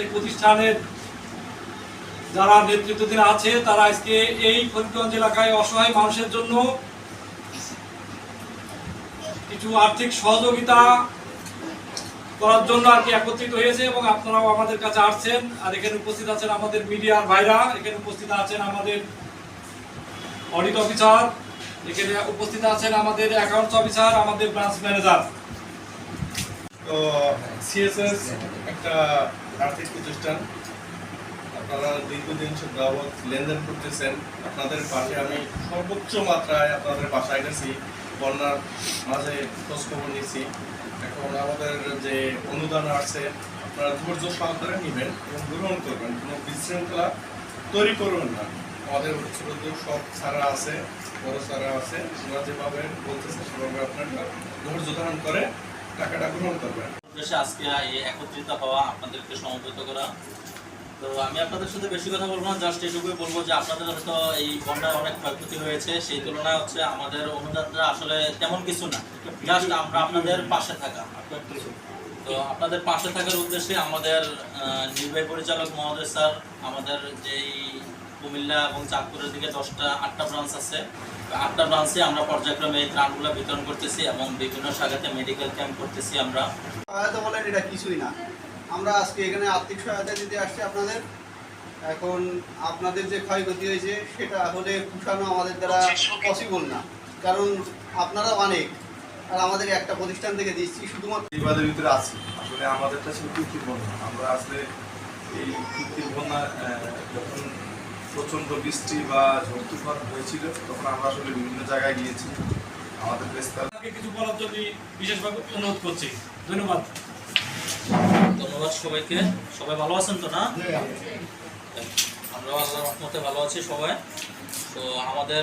এই প্রতিষ্ঠানের যারা নেতৃত্বাধীন আছে, তারা আজকে এই ফরিদগঞ্জ এলাকায় অসহায় মানুষের জন্য কিছু আর্থিক সহযোগিতা করার জন্য আর কি একত্রিত হয়েছে এবং আপনারাও আমাদের কাছে আসছেন। আর এখানে উপস্থিত আছেন আমাদের মিডিয়ার ভাইরা, এখানে উপস্থিত আছেন আমাদের অডিট অফিসার এখানে উপস্থিত আছেন আমাদের অ্যাকাউন্টস অফিসার আমাদের ব্রাঞ্চ ম্যানেজার তো সিএসএস একটা আর্থিক প্রতিষ্ঠান, আপনারা দীর্ঘদিন যাবৎ লেনদেন করতেছেন, আপনাদের পাশে আমি সর্বোচ্চ মাত্রায় আপনাদের বাসায় গেছি বন্যার মাঝে খোঁজখবর নিয়েছি এখন আমাদের যে অনুদান আছে আপনারা ধৈর্য সহকারে নেবেন এবং গ্রহণ করবেন, কোনো বিশৃঙ্খলা তৈরি করবেন না। আমাদের ছোট সব ছাড়া আছে, বড় ছাড়া আছে, ওরা যেভাবে বলতেছে সেভাবে আপনারা ধৈর্য ধারণ করে টাকাটা গ্রহণ করবেন। উদ্দেশ্যে আজকে এই একত্রিত হওয়া আপনাদেরকে সমবেত করা। তো আমি আপনাদের সাথে বেশি কথা বলব না জাস্ট এটুকুই বলব যে আপনাদের হয়তো এই বন্যায় অনেক ক্ষয়ক্ষতি হয়েছে, সেই তুলনায় হচ্ছে আমাদের অনুদানটা আসলে তেমন কিছু না। জাস্ট আমরা আপনাদের পাশে থাকা। তো আপনাদের পাশে থাকার উদ্দেশ্যে আমাদের নির্বাহী পরিচালক মহোদয় স্যার, আমাদের যেই কুমিল্লা এবং চাঁদপুরের দিকে দশটা আটটা ব্রাঞ্চ আছে। আটটা ব্রাঞ্চে আমরা পর্যায়ক্রমে এই ত্রাণগুলো বিতরণ করতেছি এবং বিভিন্ন শাখাতে মেডিকেল ক্যাম্প করতেছি আমরা। সহায়তা বলেন এটা কিছুই না। আমরা আজকে এখানে আর্থিক সহায়তা দিতে আসছি আপনাদের। এখন আপনাদের যে ক্ষয়ক্ষতি হয়েছে সেটা হলে পুষানো আমাদের দ্বারা পসিবল না। কারণ আপনারা অনেক আর আমাদের একটা প্রতিষ্ঠান থেকে দিচ্ছি শুধুমাত্র বিবাদের ভিতরে আছি। আসলে আমাদেরটা ছিল কৃত্রিম বন্যা। আমরা আসলে এই কৃত্রিম বন্যা প্রচণ্ড বৃষ্টি বা ঝড় তুফান হয়েছিল তখন আমরা আসলে বিভিন্ন জায়গায় গিয়েছি। আমাদের প্রেস্তার আপনাকে কিছু বলার জন্য বিশেষভাবে অনুরোধ করছি। ধন্যবাদ। ধন্যবাদ সবাইকে। সবাই ভালো আছেন তো না? আমরাও আল্লাহ রহমতে ভালো আছি সবাই। তো আমাদের